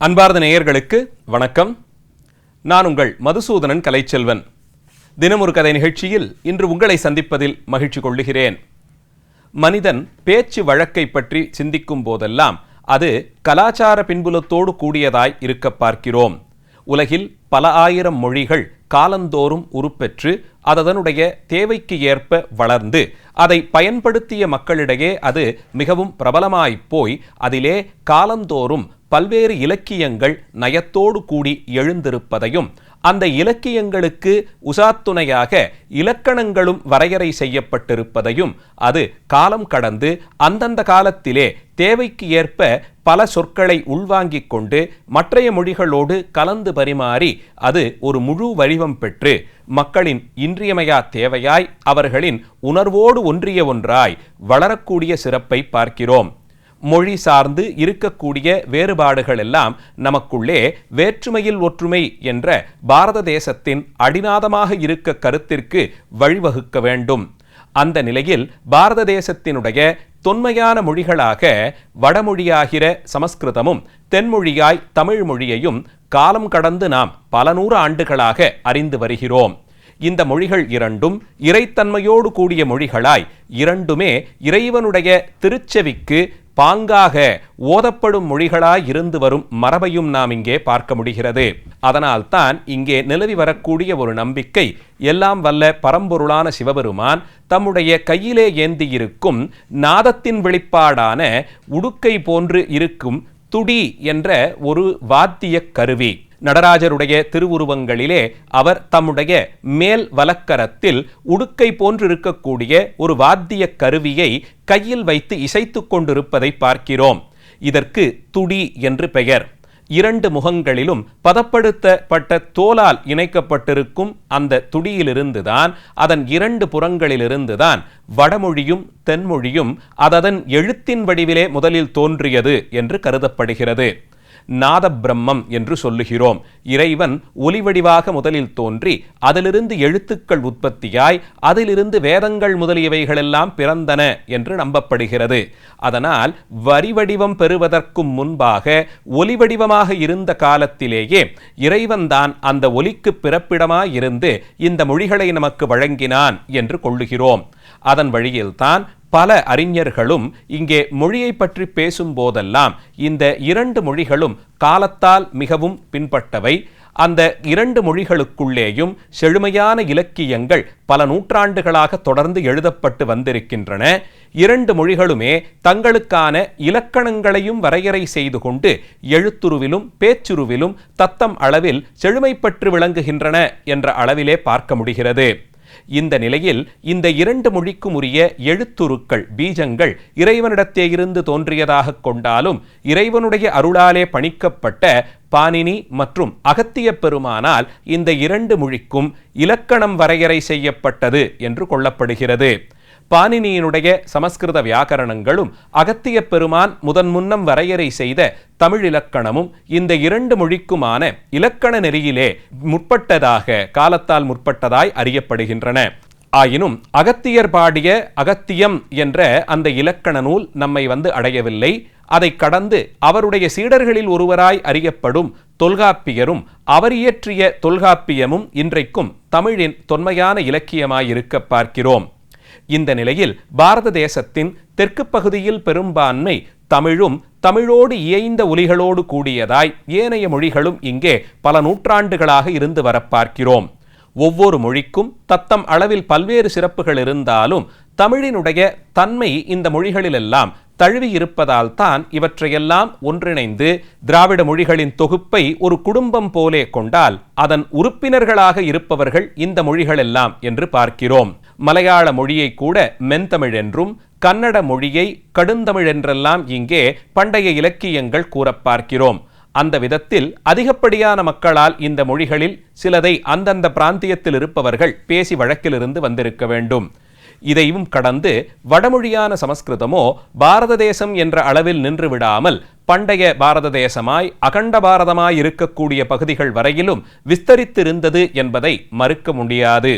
அன்பார்ந்த நேயர்களுக்கு வணக்கம். நான் உங்கள் மதுசூதனன் கலைச்செல்வன். தினமுரு கதை நிகழ்ச்சியில் இன்று உங்களை சந்திப்பதில் மகிழ்ச்சி கொள்ளுகிறேன். மனிதன் பேச்சு வழக்கை பற்றி சிந்திக்கும் போதெல்லாம் அது கலாச்சார பின்புலத்தோடு கூடியதாய் இருக்க பார்க்கிறோம். உலகில் பல ஆயிரம் மொழிகள் காலந்தோறும் உருப்பெற்று அதனுடைய தேவைக்கு ஏற்ப வளர்ந்து அதை பயன்படுத்திய மக்களிடையே அது மிகவும் பிரபலமாய்ப் போய் அதிலே காலந்தோறும் பல்வேறு இலக்கியங்கள் நயத்தோடு கூடி எழுந்திருப்பதையும் அந்த இலக்கியங்களுக்கு உசாத்துணையாக இலக்கணங்களும் வரையறை செய்யப்பட்டிருப்பதையும் அது காலம் கடந்து அந்தந்த காலத்திலே தேவைக்கு ஏற்ப பல சொற்களை உள்வாங்கிக் கொண்டு மற்றைய மொழிகளோடு கலந்து பரிமாறி அது ஒரு முழு வடிவம் பெற்று மக்களின் இன்றியமையா தேவையாய் அவர்களின் உணர்வோடு ஒன்றிய ஒன்றாய் வளரக்கூடிய சிறப்பை பார்க்கிறோம். மொழி சார்ந்து இருக்கக்கூடிய வேறுபாடுகள் எல்லாம் நமக்குள்ளே வேற்றுமையில் ஒற்றுமை என்ற பாரத தேசத்தின் அடிநாதமாக இருக்க கருத்திற்கு வழிவகுக்க வேண்டும். அந்த நிலையில் பாரத தேசத்தினுடைய தொன்மையான மொழிகளாக வடமொழியாகிற சமஸ்கிருதமும் தென்மொழியாய் தமிழ் மொழியையும் காலம் கடந்து நாம் பல நூறு ஆண்டுகளாக அறிந்து வருகிறோம். இந்த மொழிகள் இரண்டும் இறைத்தன்மையோடு கூடிய மொழிகளாய் இரண்டுமே இறைவனுடைய திருச்செவிக்கு பாங்காக ஓதப்படும் மொழிகளாய் இருந்து வரும் மரபையும் நாம் இங்கே பார்க்க முடிகிறது. அதனால்தான் இங்கே நிலவி வரக்கூடிய ஒரு நம்பிக்கை எல்லாம் வல்ல பரம்பொருளான சிவபெருமான் தம்முடைய கையிலே ஏந்தியிருக்கும் நாதத்தின் வெளிப்பாடான உடுக்கை போன்று இருக்கும் துடி என்ற ஒரு வாத்திய கருவி. நடராஜருடைய திருவுருவங்களிலே அவர் தம்முடைய மேல் வலக்கரத்தில் உடுக்கை போன்றிருக்கக்கூடிய ஒரு வாத்திய கருவியை கையில் வைத்து இசைத்து கொண்டிருப்பதை பார்க்கிறோம். இதற்கு துடி என்று பெயர். இரண்டு முகங்களிலும் பதப்படுத்தப்பட்ட தோலால் இணைக்கப்பட்டிருக்கும் அந்த துடியிலிருந்துதான் அதன் இரண்டு புறங்களிலிருந்துதான் வடமொழியும் தென்மொழியும் அததன் எழுத்தின் வடிவிலே முதலில் தோன்றியது என்று கருதப்படுகிறது. நாத பிரம்மம் என்று சொல்லுகிறோம். இறைவன் ஒலிவடிவாக முதலில் தோன்றி அதிலிருந்து எழுத்துக்கள் உற்பத்தியாய் அதிலிருந்து வேதங்கள் முதலியவைகளெல்லாம் பிறந்தன என்று நம்பப்படுகிறது. அதனால் வரி வடிவம் பெறுவதற்கும் முன்பாக ஒலி வடிவமாக இருந்த காலத்திலேயே இறைவன்தான் அந்த ஒலிக்கு பிறப்பிடமாயிருந்து இந்த மொழிகளை நமக்கு வழங்கினான் என்று கொள்ளுகிறோம். அதன் வழியில்தான் பல அறிஞர்களும் இங்கே மொழியை பற்றி பேசும்போதெல்லாம் இந்த இரண்டு மொழிகளும் காலத்தால் மிகவும் பின்பட்டவை. அந்த இரண்டு மொழிகளுக்குள்ளேயும் செழுமையான இலக்கியங்கள் பல நூற்றாண்டுகளாக தொடர்ந்து எழுதப்பட்டு வந்திருக்கின்றன. இரண்டு மொழிகளுமே தங்களுக்கான இலக்கணங்களையும் வரையறை செய்து கொண்டு எழுத்துருவிலும் பேச்சுருவிலும் தத்தம் அளவில் செழுமைப்பற்று விளங்குகின்றன என்ற அளவிலே பார்க்க முடிகிறது. இந்த நிலையில் இந்த இரண்டு மொழிக்கும் உரிய எழுத்துருக்கள் பீஜங்கள் இறைவனிடத்தே இருந்து தோன்றியதாக கொண்டாலும் இறைவனுடைய அருளாலே பணிக்கப்பட்ட பாணினி மற்றும் அகத்திய பெருமானால் இந்த இரண்டு மொழிக்கும் இலக்கணம் வரையறை செய்யப்பட்டது என்று கொள்ளப்படுகிறது. பாணினியினுடைய சமஸ்கிருத வியாக்கரணங்களும் அகத்திய பெருமான் முதன் முன்னம் வரையறை செய்த தமிழ் இலக்கணமும் இந்த இரண்டு மொழிக்குமான இலக்கண நெறியிலே முற்பட்டதாக காலத்தால் முற்பட்டதாய் அறியப்படுகின்றன. ஆயினும் அகத்தியர் பாடிய அகத்தியம் என்ற அந்த இலக்கண நூல் நம்மை வந்து அடையவில்லை. அதை கடந்து அவருடைய சீடர்களில் ஒருவராய் அறியப்படும் தொல்காப்பியரும் அவர் இயற்றிய தொல்காப்பியமும் இன்றைக்கும் தமிழின் தொன்மையான இலக்கியமாயிருக்க பார்க்கிறோம். இந்த நிலையில் பாரத தேசத்தின் தெற்கு பகுதியில் பெரும்பான்மை தமிழும் தமிழோடு இயைந்த ஒலிகளோடு கூடியதாய் ஏனைய மொழிகளும் இங்கே பல நூற்றாண்டுகளாக இருந்து வர பார்க்கிறோம். ஒவ்வொரு மொழிக்கும் தத்தம் அளவில் பல்வேறு சிறப்புகள் இருந்தாலும் தமிழினுடைய தன்மை இந்த மொழிகளிலெல்லாம் தழுவி இருப்பதால் தான் இவற்றையெல்லாம் ஒன்றிணைந்து திராவிட மொழிகளின் தொகுப்பை ஒரு குடும்பம் போலே கொண்டால் அதன் உறுப்பினர்களாக இருப்பவர்கள் இந்த மொழிகளெல்லாம் என்று பார்க்கிறோம். மலையாள மொழியை கூட மென்தமிழ் என்றும் கன்னட மொழியை கடுந்தமிழ் என்றெல்லாம் இங்கே பண்டைய இலக்கியங்கள் கூற பார்க்கிறோம் அந்த விதத்தில் அதிகப்படியான மக்களால் இந்த மொழிகளில் சிலதை அந்தந்த பிராந்தியத்தில் இருப்பவர்கள் பேசி வழக்கிலிருந்து வந்திருக்க வேண்டும். இதையும் கடந்து வடமொழியான சமஸ்கிருதமோ பாரத தேசம் என்ற அளவில் நின்று விடாமல் பண்டைய பாரத தேசமாய் அகண்ட பாரதமாய் இருக்கக்கூடிய பகுதிகள் வரையிலும் விஸ்தரித்திருந்தது என்பதை மறுக்க முடியாது.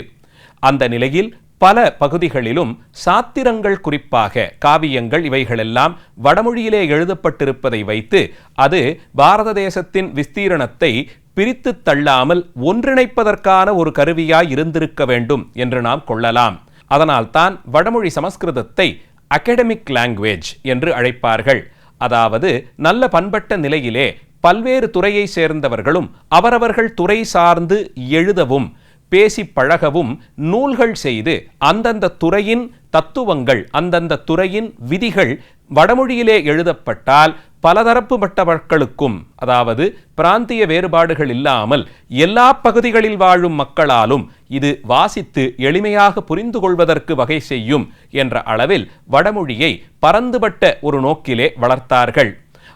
அந்த நிலையில் பல பகுதிகளிலும் சாத்திரங்கள் குறிப்பாக காவியங்கள் இவைகளெல்லாம் வடமொழியிலே எழுதப்பட்டிருப்பதை வைத்து அது பாரத தேசத்தின் விஸ்தீரணத்தை பிரித்து தள்ளாமல் ஒன்றிணைப்பதற்கான ஒரு கருவியாய் இருந்திருக்க வேண்டும் என்று நாம் கொள்ளலாம். அதனால்தான் வடமொழி சமஸ்கிருதத்தை அகடமிக் லாங்குவேஜ் என்று அழைப்பார்கள். அதாவது நல்ல பண்பட்ட நிலையிலே பல்வேறு துறையை சேர்ந்தவர்களும் அவரவர்கள் துறை சார்ந்து எழுதவும் பேசி பழகவும் நூல்கள் செய்து அந்தந்த துறையின் தத்துவங்கள் அந்தந்த துறையின் விதிகள் வடமொழியிலே எழுதப்பட்டால் பலதரப்புப்பட்ட மக்களுக்கும் அதாவது பிராந்திய வேறுபாடுகள் இல்லாமல் எல்லா பகுதிகளில் வாழும் மக்களாலும் இது வாசித்து எளிமையாக புரிந்து கொள்வதற்கு வகை செய்யும் என்ற அளவில் வடமொழியை பரந்துபட்ட ஒரு நோக்கிலே வளர்த்தார்கள்.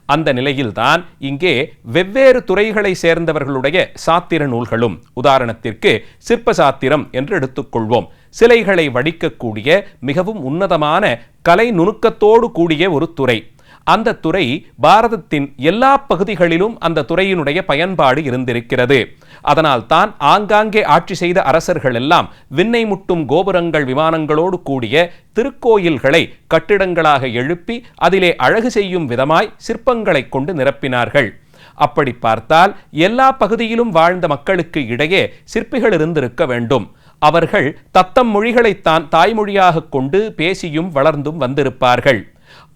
அந்த நிலையில்தான் இங்கே வெவ்வேறு துறைகளை சேர்ந்தவர்களுடைய சாத்திர நூல்களும் உதாரணத்திற்கு சிற்ப சாத்திரம் என்று எடுத்துக்கொள்வோம். சிலைகளை வடிக்கக்கூடிய மிகவும் உன்னதமான கலை நுணுக்கத்தோடு கூடிய ஒரு துறை. அந்த துறை பாரதத்தின் எல்லா பகுதிகளிலும் அந்த துறையினுடைய பயன்பாடு இருந்திருக்கிறது. அதனால் தான் ஆங்காங்கே ஆட்சி செய்த அரசர்கள் எல்லாம் விண்ணை முட்டும் கோபுரங்கள் விமானங்களோடு கூடிய திருக்கோயில்களை கட்டிடங்களாக எழுப்பி அதிலே அழகு செய்யும் விதமாய் சிற்பங்களைக் கொண்டு நிரப்பினார்கள். அப்படி பார்த்தால் எல்லா பகுதியிலும் வாழ்ந்த மக்களுக்கு இடையே சிற்பிகள் இருந்திருக்க வேண்டும். அவர்கள் தத்தம் மொழிகளைத்தான் தாய்மொழியாக கொண்டு பேசியும் வளர்ந்தும் வந்திருப்பார்கள்.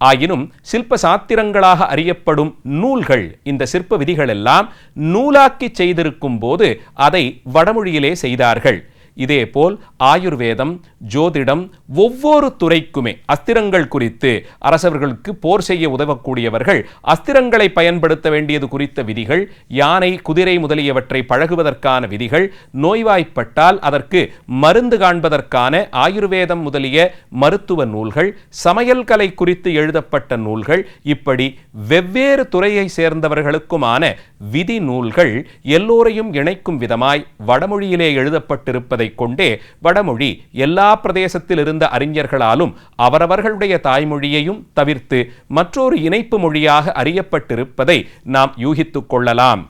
ஆயினும் சிற்ப சாத்திரங்களாக அறியப்படும் நூல்கள் இந்த சிற்ப விதிகள் எல்லாம் நூலாக்கி செய்திருக்கும் போது அதை வடமொழியிலே செய்தார்கள். இதேபோல் ஆயுர்வேதம் ஜோதிடம் ஒவ்வொரு துறைக்குமே அஸ்திரங்கள் குறித்து அரசர்களுக்கு போர் செய்ய உதவக்கூடியவர்கள் அஸ்திரங்களை பயன்படுத்த வேண்டியது குறித்த விதிகள் யானை குதிரை முதலியவற்றை பழகுவதற்கான விதிகள் நோய்வாய்ப்பட்டால் அதற்கு மருந்து காண்பதற்கான ஆயுர்வேதம் முதலிய மருத்துவ நூல்கள் சமையல் கலை குறித்து எழுதப்பட்ட நூல்கள் இப்படி வெவ்வேறு துறையை சேர்ந்தவர்களுக்குமான விதி நூல்கள் எல்லோரையும் இணைக்கும் விதமாய் வடமொழியிலே எழுதப்பட்டிருப்பதை கொண்டே வடமொழி எல்லா பிரதேசத்தில் இருந்த அறிஞர்களாலும் அவரவர்களுடைய தாய்மொழியையும் தவிர்த்து மற்றொரு இணைப்பு மொழியாக அறியப்பட்டிருப்பதை நாம் யூகித்துக் கொள்ளலாம்.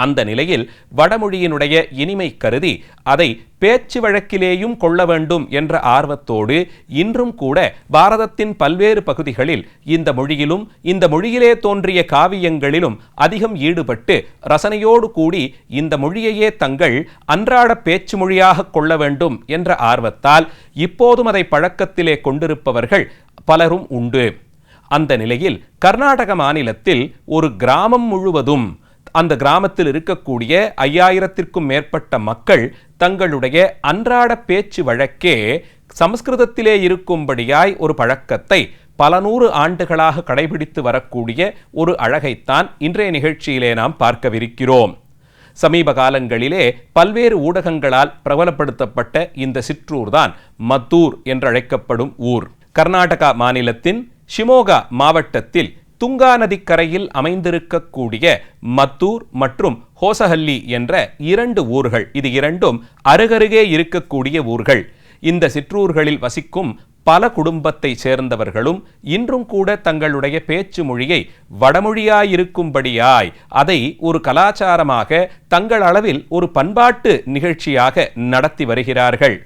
அந்த நிலையில் வடமொழியினுடைய இனிமை கருதி அதை பேச்சு வழக்கிலேயும் கொள்ள வேண்டும் என்ற ஆர்வத்தோடு இன்றும் கூட பாரதத்தின் பல்வேறு பகுதிகளில் இந்த மொழியிலும் இந்த மொழியிலே தோன்றிய காவியங்களிலும் அதிகம் ஈடுபட்டு ரசனையோடு கூடி இந்த மொழியையே தங்கள் அன்றாட பேச்சு மொழியாக கொள்ள வேண்டும் என்ற ஆர்வத்தால் இப்போதும் அதை பழக்கத்திலே கொண்டிருப்பவர்கள் பலரும் உண்டு. அந்த நிலையில் கர்நாடக மாநிலத்தில் ஒரு கிராமம் முழுவதும் அந்த கிராமத்தில் இருக்கக்கூடிய ஐயாயிரத்திற்கும் மேற்பட்ட மக்கள் தங்களுடைய அன்றாட பேச்சு வழக்கே சமஸ்கிருதத்திலே இருக்கும்படியாய் ஒரு பழக்கத்தை பல நூறு ஆண்டுகளாக கடைபிடித்து வரக்கூடிய ஒரு அழகைத்தான் இன்றைய நிகழ்ச்சியிலே நாம் பார்க்கவிருக்கிறோம். சமீப காலங்களிலே பல்வேறு ஊடகங்களால் பிரபலப்படுத்தப்பட்ட இந்த சிற்றூர்தான் மத்தூர் என்றழைக்கப்படும் ஊர். கர்நாடகா மாநிலத்தின் ஷிமோகா மாவட்டத்தில் துங்கா நதிக்கரையில் அமைந்திருக்கக்கூடிய மத்தூர் மற்றும் ஹோசஹல்லி என்ற இரண்டு ஊர்கள். இது இரண்டும் அருகருகே இருக்கக்கூடிய ஊர்கள். இந்த சிற்றூர்களில் வசிக்கும் பல குடும்பத்தை சேர்ந்தவர்களும் இன்றும் கூட தங்களுடைய பேச்சு மொழியை வடமொழியாயிருக்கும்படியாய் அதை ஒரு கலாச்சாரமாக தங்கள் அளவில் ஒரு பண்பாட்டு நிகழ்ச்சியாக நடத்தி வருகிறார்கள்.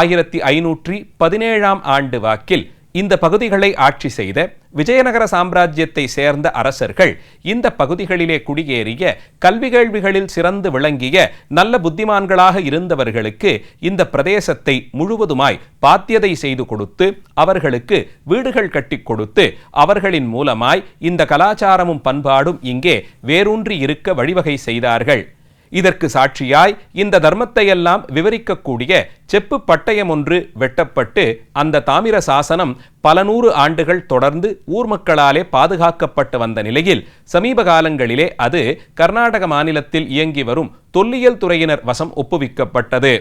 ஆயிரத்தி ஐநூற்றி பதினேழாம் ஆண்டு வாக்கில் இந்த பகுதிகளை ஆட்சி செய்த விஜயநகர சாம்ராஜ்யத்தை சேர்ந்த அரசர்கள் இந்த பகுதிகளிலே குடியேறிய கல்வி கேள்விகளில் சிறந்து விளங்கிய நல்ல புத்திமான்களாக இருந்தவர்களுக்கு இந்த பிரதேசத்தை முழுவதுமாய் பாத்தியதை செய்து கொடுத்து அவர்களுக்கு வீடுகள் கட்டி கொடுத்து அவர்களின் மூலமாய் இந்த கலாச்சாரமும் பண்பாடும் இங்கே வேரூன்றி இருக்க வழிவகை செய்தார்கள். இதற்கு சாட்சியாய் இந்த தர்மத்தையெல்லாம் விவரிக்கக்கூடிய செப்பு பட்டயம் ஒன்று வெட்டப்பட்டு அந்த தாமிர சாசனம் பல நூறு ஆண்டுகள் தொடர்ந்து ஊர் மக்களாலே பாதுகாக்கப்பட்டு வந்த நிலையில் சமீப காலங்களிலே அது கர்நாடக மாநிலத்தில் இயங்கி வரும் தொல்லியல் துறையினர் வசம் ஒப்புவிக்கப்பட்டது.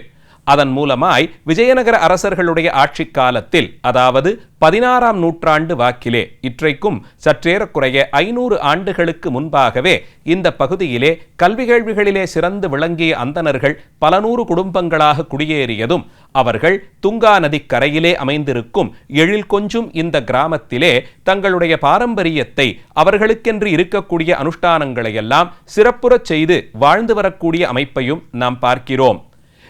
அதன் மூலமாய் விஜயநகர அரசர்களுடைய ஆட்சி காலத்தில் அதாவது பதினாறாம் நூற்றாண்டு வாக்கிலே இற்றைக்கும் சற்றேறக்குறைய ஐநூறு ஆண்டுகளுக்கு முன்பாகவே இந்த பகுதியிலே கல்வி கேள்விகளிலே சிறந்து விளங்கிய அந்தணர்கள் பல நூறு குடும்பங்களாக குடியேறியதும் அவர்கள் துங்கா நதிக்கரையிலே அமைந்திருக்கும் எழில் கொஞ்சும் இந்த கிராமத்திலே தங்களுடைய பாரம்பரியத்தை அவர்களுக்கென்று இருக்கக்கூடிய அனுஷ்டானங்களை எல்லாம் சிறப்புறச் செய்து வாழ்ந்து வரக்கூடிய அமைப்பையும் நாம் பார்க்கிறோம்.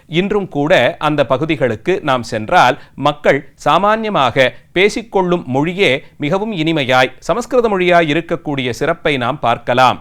இன்றும் கூட அந்த பகுதிகளுக்கு நாம் சென்றால் மக்கள் சாமான்யமாக பேசிக்கொள்ளும் மொழியே மிகவும் இனிமையாய் சமஸ்கிருத மொழியாய் இருக்கக்கூடிய சிறப்பை நாம் பார்க்கலாம்.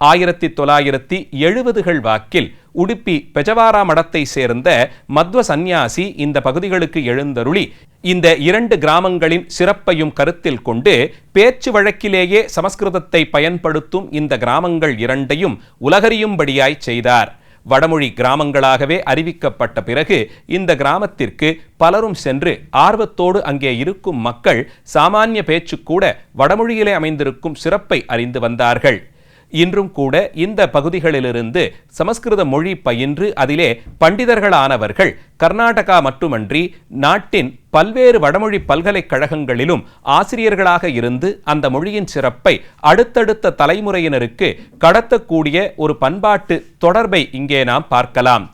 ஆயிரத்தி தொள்ளாயிரத்தி எழுபதுகள் வாக்கில் உடுப்பி பெஜவாரா மடத்தை சேர்ந்த மத்வ சந்நியாசி இந்த பகுதிகளுக்கு எழுந்தருளி இந்த இரண்டு கிராமங்களின் சிறப்பையும் கருத்தில் கொண்டு பேச்சு வழக்கிலேயே சமஸ்கிருதத்தை பயன்படுத்தும் இந்த கிராமங்கள் இரண்டையும் உலகறியும்படியாய் செய்தார். வடமொழி கிராமங்களாகவே அறிவிக்கப்பட்ட பிறகு இந்த கிராமத்திற்கு பலரும் சென்று ஆர்வத்தோடு அங்கே இருக்கும் மக்கள் சாமானிய பேச்சு கூட வடமொழியிலே அமைந்திருக்கும் சிறப்பை அறிந்து வந்தார்கள். இன்றும் கூட இந்த பகுதிகளிலிருந்து சமஸ்கிருத மொழி பயின்று அதிலே பண்டிதர்களானவர்கள் கர்நாடகா மட்டுமன்றி நாட்டின் பல்வேறு வடமொழி பல்கலைக்கழகங்களிலும் ஆசிரியர்களாக இருந்து அந்த மொழியின் சிறப்பை அடுத்தடுத்த தலைமுறையினருக்கு கடத்தக்கூடிய ஒரு பண்பாட்டு தொடர்பை இங்கே நாம் பார்க்கலாம்.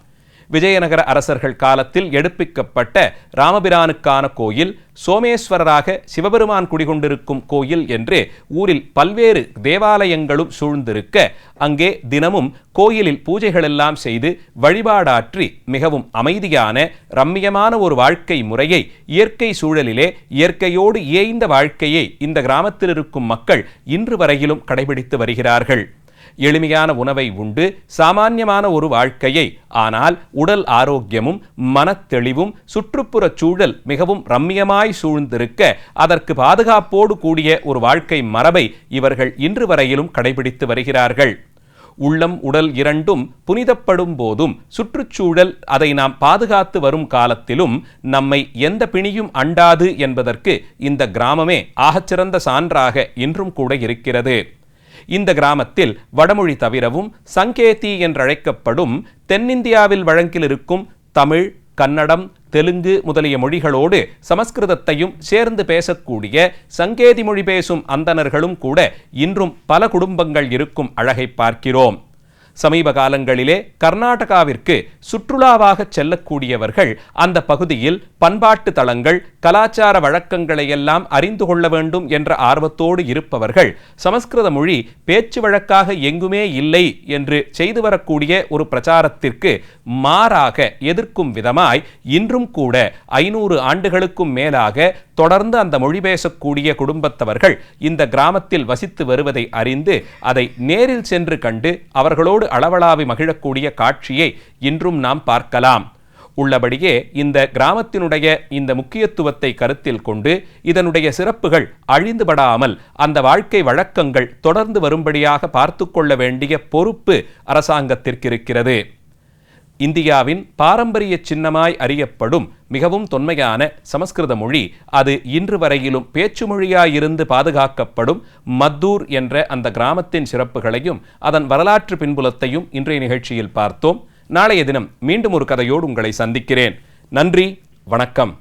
விஜயநகர அரசர்கள் காலத்தில் எடுப்பிக்கப்பட்ட ராமபிரானுக்கான கோயில் சோமேஸ்வரராக சிவபெருமான் குடிகொண்டிருக்கும் கோயில் என்று ஊரில் பல்வேறு தேவாலயங்களும் சூழ்ந்திருக்க அங்கே தினமும் கோயிலில் பூஜைகளெல்லாம் செய்து வழிபாடாற்றி மிகவும் அமைதியான ரம்மியமான ஒரு வாழ்க்கை முறையை இயற்கை சூழலிலே இயற்கையோடு இயைந்த வாழ்க்கையை இந்த கிராமத்தில் இருக்கும் மக்கள் இன்று வரையிலும் கடைபிடித்து வருகிறார்கள். எளிமையான உணவை உண்டு சாமான்யமான ஒரு வாழ்க்கையை. ஆனால் உடல் ஆரோக்கியமும் மனத்தெளிவும் சுற்றுப்புறச் சூழல் மிகவும் ரம்மியமாய் சூழ்ந்திருக்க அதற்கு பாதுகாப்போடு கூடிய ஒரு வாழ்க்கை மரபை இவர்கள் இன்று வரையிலும் கடைபிடித்து வருகிறார்கள். உள்ளம் உடல் இரண்டும் புனிதப்படும் போதும் சுற்றுச்சூழல் அதை நாம் பாதுகாத்து வரும் காலத்திலும் நம்மை எந்த பிணியும் அண்டாது என்பதற்கு இந்த கிராமமே ஆகச்சிறந்த சான்றாக இன்றும் கூட இருக்கிறது. இந்த கிராமத்தில் வடமொழி தவிரவும் சங்கேதி என்றழைக்கப்படும் தென்னிந்தியாவில் வழங்கில் இருக்கும் தமிழ் கன்னடம் தெலுங்கு முதலிய மொழிகளோடு சமஸ்கிருதத்தையும் சேர்ந்து பேசக்கூடிய சங்கேதி மொழி பேசும் அந்தணர்களும் கூட இன்றும் பல குடும்பங்கள் இருக்கும் அழகை பார்க்கிறோம். சமீப காலங்களிலே கர்நாடகாவிற்கு சுற்றுலாவாக செல்லக்கூடியவர்கள் அந்த பகுதியில் பண்பாட்டு தளங்கள் கலாச்சார வழக்கங்களை எல்லாம் அறிந்து கொள்ள வேண்டும் என்ற ஆர்வத்தோடு இருப்பவர்கள் சமஸ்கிருத மொழி பேச்சு வழக்காக எங்குமே இல்லை என்று செய்து வரக்கூடிய ஒரு பிரச்சாரத்திற்கு மாறாக எதிர்க்கும் விதமாய் இன்றும் கூட ஐநூறு ஆண்டுகளுக்கும் மேலாக தொடர்ந்து அந்த மொழி பேசக்கூடிய குடும்பத்தவர்கள் இந்த கிராமத்தில் வசித்து வருவதை அறிந்து அதை நேரில் சென்று கண்டு அவர்களோடு அளவளாவி மகிழக்கூடிய காட்சியை இன்றும் நாம் பார்க்கலாம். உள்ளபடியே இந்த கிராமத்தினுடைய இந்த முக்கியத்துவத்தை கருத்தில் கொண்டு இதனுடைய சிறப்புகள் அழிந்துபடாமல் அந்த வாழ்க்கை வழக்கங்கள் தொடர்ந்து வரும்படியாக பார்த்து கொள்ள வேண்டிய பொறுப்பு அரசாங்கத்திற்கு இருக்கிறது இந்தியாவின் பாரம்பரிய சின்னமாய் அறியப்படும் மிகவும் தொன்மையான சமஸ்கிருத மொழி. அது இன்று வரையிலும் பேச்சு மொழியாயிருந்து பாதுகாக்கப்படும் மத்தூர் என்ற அந்த கிராமத்தின் சிறப்புகளையும் அதன் வரலாற்று பின்புலத்தையும் இன்றைய நிகழ்ச்சியில் பார்த்தோம். நாளைய தினம் மீண்டும் ஒரு கதையோடு உங்களை சந்திக்கிறேன். நன்றி வணக்கம்.